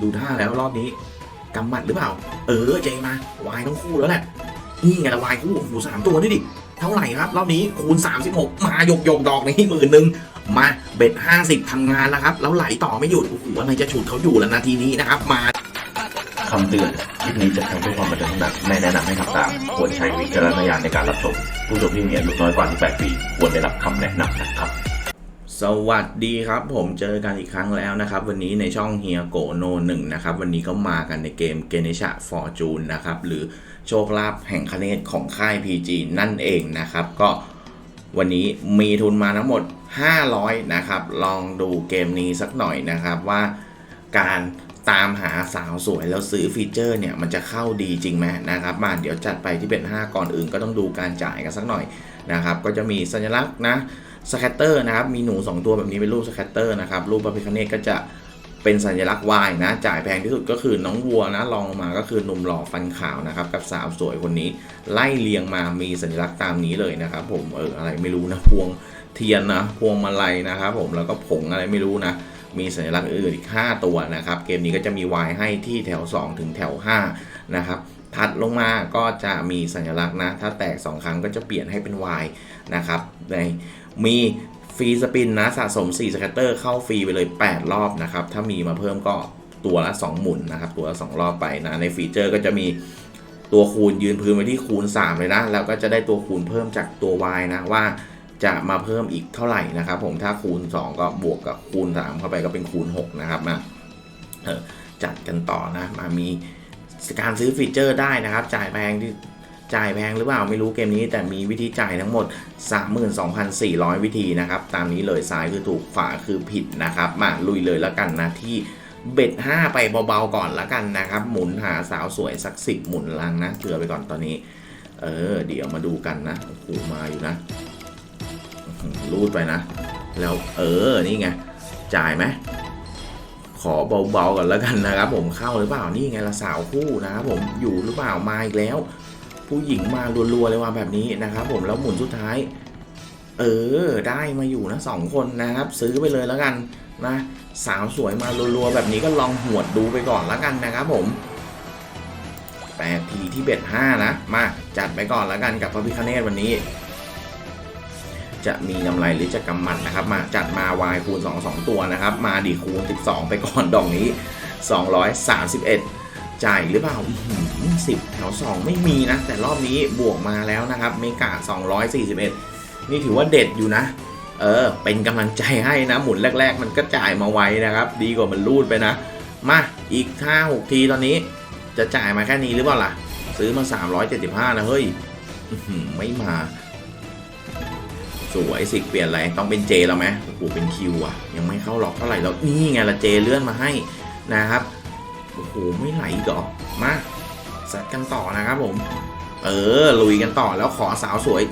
ดูท่าแล้วรอบนี้กำมัดหรือเปล่า เออเจมาวายทั้งคู่แล้วแหละนี่ไงละวายคู่โอ้โหสามตัวนี่ดิเท่าไหร่ครับรอบนี้คูณ 36 มาหยกหยกดอกนี้หมื่นหนึ่งมาเบ็ด50ทำงานแล้วครับ แล้วไหลต่อไม่หยุดโอ้โหอะไรจะฉุดเขาอยู่แล้วนาทีนี้นะครับ มาคำเตือนคลิปนี้จะทำเพื่อความบันเทิงเท่านั้นไม่แนะนำให้ทำตามควรใช้วิจารณญาณในการรับชมผู้ชมที่มีอายุน้อยกว่า18ปีควรได้รับคำแนะนำนะครับ สวัสดีครับ ผมเจอกันอีกครั้งแล้วนะครับ วันนี้ในช่องเฮียโกโนหนึ่งนะครับ วันนี้ก็มากันในเกมเกเนชะฟอร์จูนนะครับ หรือโชคลาภแห่งคเนตของค่าย PG นั่นเองนะครับ ก็วันนี้มีทุนมาทั้งหมด 500 นะครับ ลองดูเกมนี้สักหน่อยนะครับว่าการตามหาสาวสวยแล้วซื้อฟีเจอร์เนี่ย มันจะเข้าดีจริงไหมนะครับมาเดี๋ยวจัดไปที่เป็น 5 ก่อนอื่นก็ต้องดูการจ่ายกันสักหน่อยนะครับ ก็จะมีสัญลักษณ์นะ สแคตเตอร์นะครับ มีหนู 2 ตัวแบบนี้เป็นรูปสแคตเตอร์นะครับ รูปพระพิคเนตก็จะเป็นสัญลักษณ์วายนะ จ่ายแพงที่สุดก็คือน้องวัวนะลองลงมาก็คือหนุ่มหล่อฟันขาวนะครับ กับสาวสวยคนนี้ ไล่เรียงมามีสัญลักษณ์ตามนี้เลยนะครับ ผมเอออะไรไม่รู้นะพวงเทียนนะพวงมาลัยนะครับ ผมแล้วก็ผงอะไรไม่รู้นะมีสัญลักษณ์อื่นอีก 5 ตัวนะครับ เกมนี้ก็จะมีวายให้ที่แถว 2 ถึงแถว 5 นะครับ ถัดลงมาก็จะมีสัญลักษณ์นะ ถ้าแตก 2 ครั้งก็จะเปลี่ยนให้เป็น Y นะครับ ใน มีฟรีสปินนะสะสม 4 สแคตเตอร์เข้าฟรีไปเลย 8 รอบนะครับ ถ้ามีมาเพิ่มก็ตัวละ 2 หมุนนะครับ ตัวละ 2 รอบไปนะ ในฟีเจอร์ก็จะมีตัวคูณยืนพื้นไว้ที่คูณ 3 เลยนะ แล้วก็จะได้ตัวคูณเพิ่มจากตัว Y นะว่าจะมาเพิ่มอีกเท่าไหร่นะครับผมถ้าคูณ 2 ก็บวกกับคูณ 3 เข้าไปก็เป็นคูณ 6 นะครับนะจัดกันต่อนะมามีการซื้อฟีเจอร์ได้นะครับ จ่ายแพงที่ จ่ายแพงหรือเปล่าไม่รู้เกมนี้ แต่มีวิธีจ่ายทั้งหมด 32,400 วิธีนะครับ ตามนี้เลยซ้ายคือถูกขวาคือผิดนะครับ มาลุยเลยแล้วกันนะที่เบ็ด5ไปเบาๆก่อนแล้วกันนะครับ หมุนหาสาวสวยสักสิบหมุนลังนะเผื่อไปก่อนตอนนี้ เออ เดี๋ยวมาดูกันนะโอ้โหมาอยู่นะรูดไปนะ แล้วเออนี่ไงจ่ายไหมขอเบาๆก่อนแล้วกันนะครับ ผมเข้าหรือเปล่านี่ไงละสาวคู่นะครับผมอยู่หรือเปล่ามาอีกแล้ว ผู้หญิงมารัวๆเลยว่าแบบนี้นะครับ ผมแล้วหมุนสุดท้าย เออได้มาอยู่นะสองคนนะครับ ซื้อไปเลยแล้วกันนะสาวสวยมารัวๆแบบนี้ก็ลองหวดดูไปก่อนแล้วกันนะครับผมแปดทีที่เบ็ดห้านะ มาจัดไปก่อนแล้วกันกับพระพิคเนตวันนี้ จะมีกำไรหรือจะกำหมัดนะครับ มาจัดมาวายคูณ 2 2 ตัวนะครับ มาดีคูณ 12 ไปก่อนดอกนี้ 231 จ่ายหรือเปล่าสิบแถว 2 ไม่มีนะ แต่รอบนี้บวกมาแล้วนะครับ เมกา 241 นี่ถือว่าเด็ดอยู่นะ เออ เป็นกำลังใจให้นะ หมุนแรก ๆ มันก็จ่ายมาไวนะครับ ดีกว่ามันรูดไปนะ มาอีก 5 6 ทีตอนนี้ จะจ่ายมาแค่นี้หรือเปล่าล่ะ ซื้อมา 375 นะ เฮ้ยไม่มา สวยสิเปลี่ยนอะไร ต้องเป็นเจแล้วไหมโอ้โหเป็นคิวอะยังไม่เข้าล็อกเท่าไหร่แล้วนี่ไงละเจเลื่อนมาให้นะครับ โอ้โห ไม่ไหลอีกเหรอ มาสัดกันต่อนะครับผม เออ ลุยกันต่อแล้วขอสาวสวย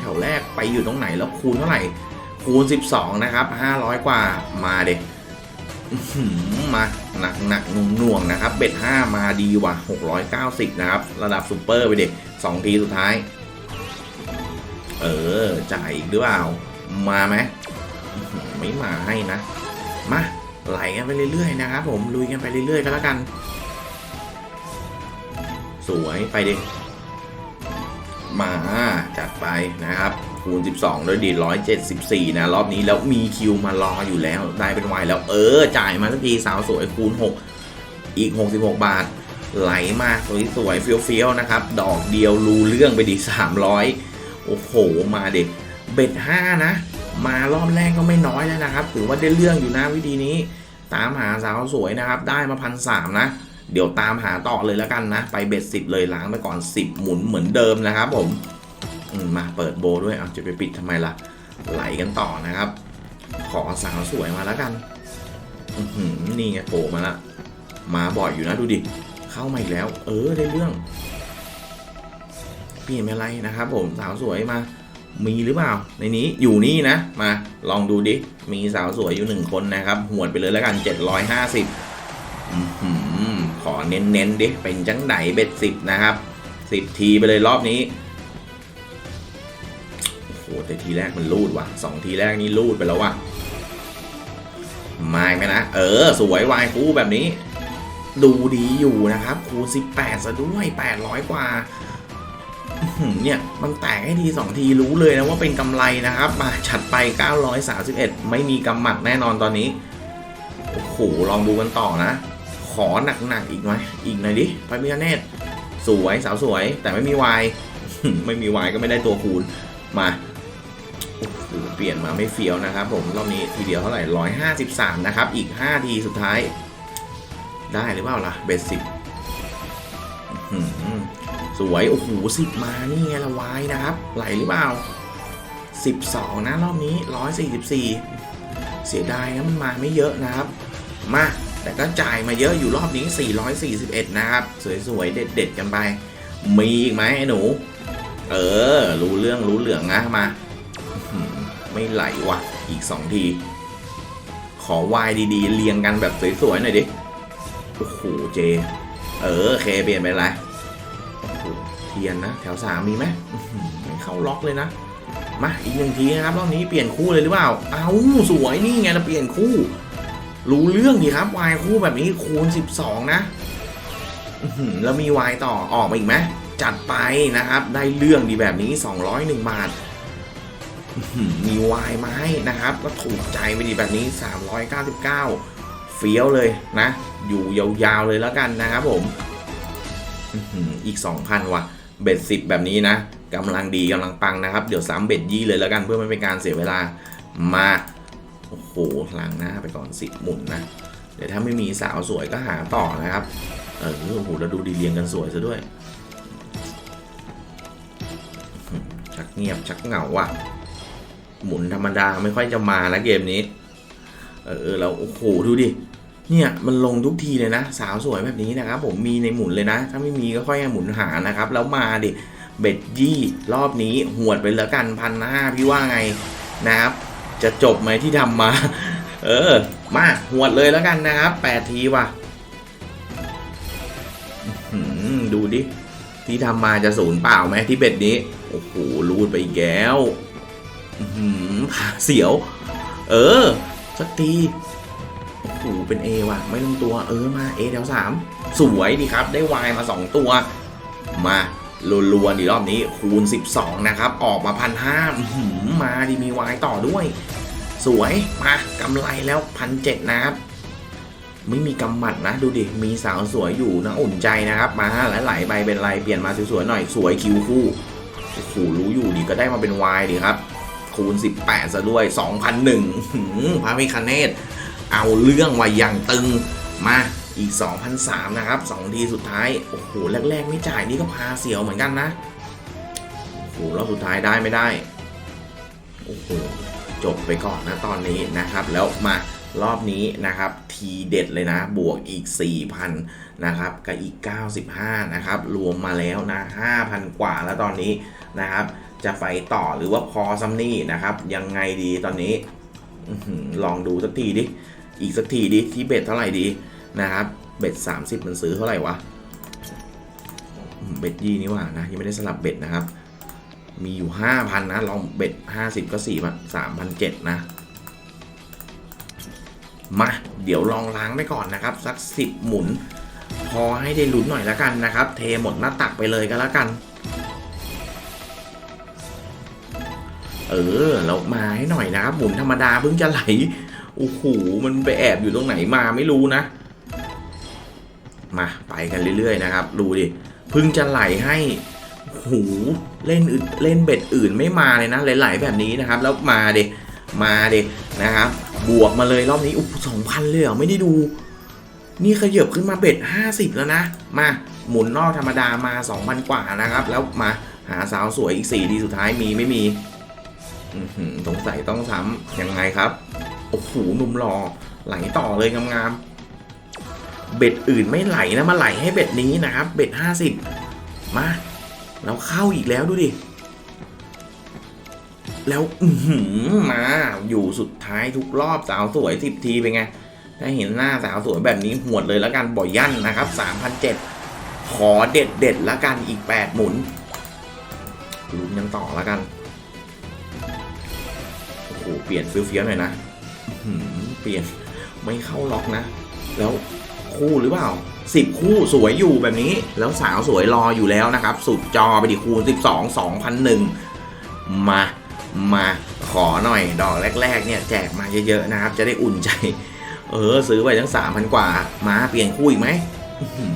แถวแรกไปอยู่ตรงไหนแล้วคูณเท่าไหร่ คูณ 12 นะครับ 500 กว่ามาเด็กมาหนักหนักหน่วงหน่วงนะครับ เบ็ด5มาดีว่ะ 690 นะครับ ระดับซูเปอร์ไปเด็ก 2 ทีสุดท้าย เออ จ่ายอีกหรือเปล่า มาไหมไม่มาให้นะ มา ไหลกันไปเรื่อยๆนะครับผมลุยกันไปเรื่อยๆก็แล้วกัน สวยไปดิมาจัดไปนะครับคูณ 12 ด้วยดี 174 นะ รอบนี้แล้วมีคิวมารออยู่แล้ว ได้เป็นวายแล้วเออ จ่ายมาสักทีสาวสวยคูณ 6 อีก 66 บาท ไหลมาสวยๆเฟี้ยวๆ นะครับ ดอกเดียวรูเรื่องไปดี 300 โอ้โห มาเด็กเบ็ดห้านะ มารอบแรกก็ไม่น้อยแล้วนะครับถือว่าได้เรื่องอยู่นะวิธีนี้ ตามหาสาวสวยนะครับ ได้มาพันสามนะ เดี๋ยวตามหาต่อเลยแล้วกันนะ ไปเบ็ดสิบเลยล้างไปก่อน10หมุนเหมือนเดิมนะครับ ผมมาเปิดโบด้วยเอาจะไปปิดทำไมล่ะ ไหลกันต่อนะครับ ขอสาวสวยมาแล้วกันนี่ไงโผล่มาละมาบ่อยอยู่นะดูดิ เข้ามาอีกแล้ว เออได้เรื่องเปลี่ยนเป็นอะไรนะครับ ผมสาวสวยมา มีหรือเปล่า ในนี้อยู่นี่นะ มาลองดูดิ มีสาวสวยอยู่หนึ่งคนนะครับ หวดไปเลยแล้วกัน 750อื้อหือขอเน้นๆดิ เป็นจังไดเบ็ดสิบนะครับสิบทีไปเลยรอบนี้ โอ้โหแต่ทีแรกมันรูดว่ะสองทีแรกนี่รูดไปแล้วว่ะมาไหมนะ เออ สวยวายคู่แบบนี้ ดูดีอยู่นะครับ คูณ18ซะด้วย 800 กว่า เนี่ยมันแตกให้ที2ทีรู้เลยนะว่าเป็นกำไรนะครับมาฉัดไป 931 ไม่มีกำหมัดแน่นอนตอนนี้ โอ้โห ลองดูกันต่อนะ ขอหนักๆอีกไหมอีกหน่อยดิพระพิฆเนศสวยสาวสวย แต่ไม่มีวายไม่มีวายก็ไม่ได้ตัวคูณมาโอ้โหเปลี่ยนมาไม่เฟี้ยวนะครับผมรอบนี้ทีเดียวเท่าไหร่ร้อยหาสิบสามนะครับ อีกห้าทีสุดท้าย ได้หรือเปล่าล่ะเบสสิบ สวย โอ้โหสิบมานี่ไงละวายนะครับ ไหลหรือเปล่าสิบสองนะรอบนี้ร้อยสี่สิบสี่เสียดายนะมันมาไม่เยอะนะครับ มา แต่ก็จ่ายมาเยอะอยู่รอบนี้ 441 นะครับ สวยๆ เด็ดๆ กันไป มีอีกไหมไอ้หนู เออ รู้เรื่องรู้เหลืองนะมา ไม่ไหลว่ะ อีก 2 ที ขอวายดีๆ เรียงกันแบบสวยๆ หน่อยดิ โอ้โห เจ เออ เคเปลี่ยนไปละ ทียนนะ แถวสามมีไหมไม่เข้าล็อกเลยนะ มาอีกหนึ่งทีนะครับรอบนี้เปลี่ยนคู่เลยหรือเปล่า เอาสวยนี่ไงเราเปลี่ยนคู่ รู้เรื่องดีครับวายคู่แบบนี้คูณ 12 นะแล้วมีวายต่อออกมาอีกไหมจัดไปนะครับ ได้เรื่องดีแบบนี้ 201 บาทมีวายมาให้นะครับ ก็ถูกใจไปดีแบบนี้ 399 เฟี้ยวเลยนะ อยู่ยาวๆเลยแล้วกันนะครับผมอื้อหืออีก 2,000 ว่ะ เบ็ด10แบบนี้นะกำลังดีกำลังปังนะครับ เดี๋ยวซ้ำเบ็ดยี่เลยแล้วกันเพื่อไม่เป็นการเสียเวลามาโอ้โหล้างหน้าไปก่อนสิหมุนนะ เดี๋ยวถ้าไม่มีสาวสวยก็หาต่อนะครับ เออโอ้โหแล้วดูดีเรียงกันสวยซะด้วย ชักเงียบชักเหงาว่ะ หมุนธรรมดาไม่ค่อยจะมาแล้วเกมนี้ เออเออแล้วโอ้โหดูดิ เนี่ยมันลงทุกทีเลยนะ สาวสวยแบบนี้นะครับ ผมมีในหมุนเลยนะ ถ้าไม่มีก็ค่อยหมุนหานะครับ แล้วมาดิเบ็ดยี่รอบนี้หวดไปแล้วกันพันห้าพี่ว่าไงนะครับ จะจบไหมที่ทำมา เออ มาหวดเลยแล้วกันนะครับแปดทีว่ะดูดิ ที่ทำมาจะศูนย์เปล่าไหมที่เบ็ดนี้ โอ้โหรูดไปอีกแล้วหือผ่าเสียว เออ สักที โอ้เป็น A ว่ะ ไม่ต้องตัวเออมา A แถวสามสวยดีครับ ได้ Y มา 2 ตัว มาลัวๆดีรอบนี้คูณ 12 นะครับ ออกมาพันห้ามาดีมี Y ต่อด้วย สวย มากำไรแล้วพันเจ็ดนะครับไม่มีกำหมัดนะ ดูดิ มีสาวสวยอยู่นะอุ่นใจนะครับ มาหลายๆใบเป็นไรเปลี่ยนมาสวยๆหน่อยสวยคิวคู่โอ้โหรู้อยู่ดีก็ได้มาเป็น Y ดีครับ คูณ 18 ซะด้วย 2,001พระมิคเนต เอาเรื่องว่าอย่างตึงมาอีก 2,003นะครับ2ทีสุดท้าย โอ้โห แรก ๆ ไม่จ่ายนี่ก็พาเสียวเหมือนกันนะ โอ้โหรอบสุดท้ายได้ไม่ได้ โอ้โห จบไปก่อนนะตอนนี้นะครับ แล้วมารอบนี้นะครับ ทีเด็ดเลยนะ บวกอีก 4,000 นะครับ กับอีก 95 นะครับ รวมมาแล้วนะ 5,000 กว่าแล้วตอนนี้นะครับ จะไปต่อหรือว่าพอซัมนี่นะครับ ยังไงดีตอนนี้ ลองดูสักทีดิ อีกสักทีดิ ที่เบ็ดเท่าไหร่ดีนะครับ เบ็ด30มันซื้อเท่าไหร่วะ เบ็ดยี่นี่ว่านะ ยังไม่ได้สลับเบ็ดนะครับ มีอยู่5,000นะ ลองเบ็ด50ก็4 3,700นะ มา เดี๋ยวลองล้างไปก่อนนะครับ สัก10หมุน พอให้ได้ลุ้นหน่อยแล้วกันนะครับ เทหมดหน้าตักไปเลยก็แล้วกัน เออแล้วมาให้หน่อยนะครับหมุนธรรมดาเพิ่งจะไหลโอ้โหมันไปแอบอยู่ตรงไหนมาไม่รู้นะ มาไปกันเรื่อยๆนะครับดูดิเพิ่งจะไหลให้โหูเล่นอื่นเล่นเบ็ดอื่นไม่มาเลยนะไหลๆแบบนี้นะครับ แล้วมาเดมาเดนะครับบวกมาเลยรอบนี้อุ๊สองพันเลยเหรอไม่ได้ดู นี่ขยับขึ้นมาเบ็ดห้าสิบแล้วนะ มาหมุนนอกธรรมดามาสองพันกว่านะครับ แล้วมาหาสาวสวยอีกสี่ดีสุดท้ายมีไม่มี สงสัยต้องซ้ำยังไงครับ โอ้โหหนุ่มหล่อไหลต่อเลยงามๆ เบ็ดอื่นไม่ไหลนะมาไหลให้เบ็ดนี้นะครับ เบ็ดห้าสิบมาแล้วเข้าอีกแล้วดูดิ แล้วอืมา อยู่สุดท้ายทุกรอบสาวสวยสิบทีเป็นไงถ้าเห็นหน้าสาวสวยแบบนี้หวดเลยแล้วกันบ่อยยั่นนะครับสามพันเจ็ดขอเด็ดเด็ดๆแล้วกันอีกแปดหมุนลุ้นยังต่อแล้วกัน หเปลี่ยนเฟี้ยวหน่อยนะเปลี่ยนไม่เข้าล็อกนะ แล้วคู่หรือเปล่าสิบคู่สวยอยู่แบบนี้ แล้วสาวสวยรออยู่แล้วนะครับ สุดจอไปดิคูณ12 2001มามาขอหน่อยดอกแรก ๆ เนี่ยแจกมาเยอะ ๆ นะครับ จะได้อุ่นใจ เออ ซื้อไปทั้ง3,000กว่า มาเปลี่ยนคู่อีกไหม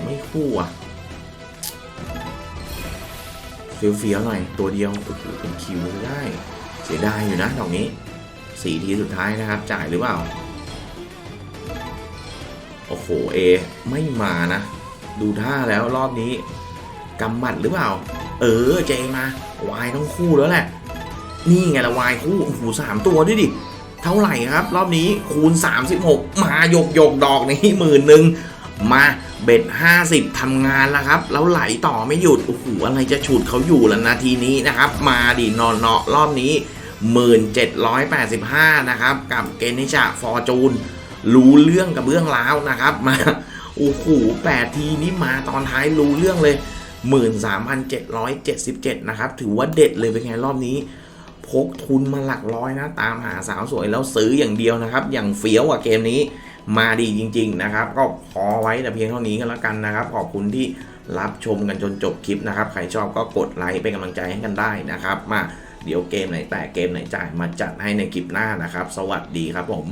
ไม่คู่อะเฟี้ยวๆหน่อยตัวเดียวโอ้โหเป็นคิวได้ เสียดายอยู่นะดอกนี้ สี่ทีสุดท้ายนะครับ จ่ายหรือเปล่า โอ้โหเอไม่มานะ ดูท่าแล้วรอบนี้กำหมัดหรือเปล่า เออเจมาวายต้องคู่แล้วแหละ นี่ไงละวายคู่โอ้โหสามตัวด้วยดิ เท่าไหร่ครับ รอบนี้คูณ 36 มาหยกหยกดอกนี้หมื่นหนึ่งมาเบ็ด50ทำงานแล้วครับ แล้วไหลต่อไม่หยุด โอ้โห อะไรจะฉุดเขาอยู่แล้วนาทีนี้นะครับ มาดินอนเนาะรอบนี้ 1785 นะครับ กับเกนิชาฟอร์จูนรู้เรื่องกับเบื้องล้าวนะครับ มาโอ้โหแปดทีนี้มาตอนท้ายรู้เรื่องเลย 13,777 นะครับ ถือว่าเด็ดเลยเป็นไงรอบนี้ พกทุนมาหลักร้อยนะ ตามหาสาวสวยแล้วซื้ออย่างเดียวนะครับ อย่างเฟี้ยวอะเกมนี้มาดีจริง ๆ นะครับ ก็พอไว้แต่เพียงเท่านี้ก็แล้วกันนะครับ ขอบคุณที่รับชมกันจนจบคลิปนะครับ ใครชอบก็กดไลค์เป็นกำลังใจให้กันได้นะครับ มา เดี๋ยวเกมไหนแตกเกมไหนจ่ายมาจัดให้ในคลิปหน้านะครับ สวัสดีครับผม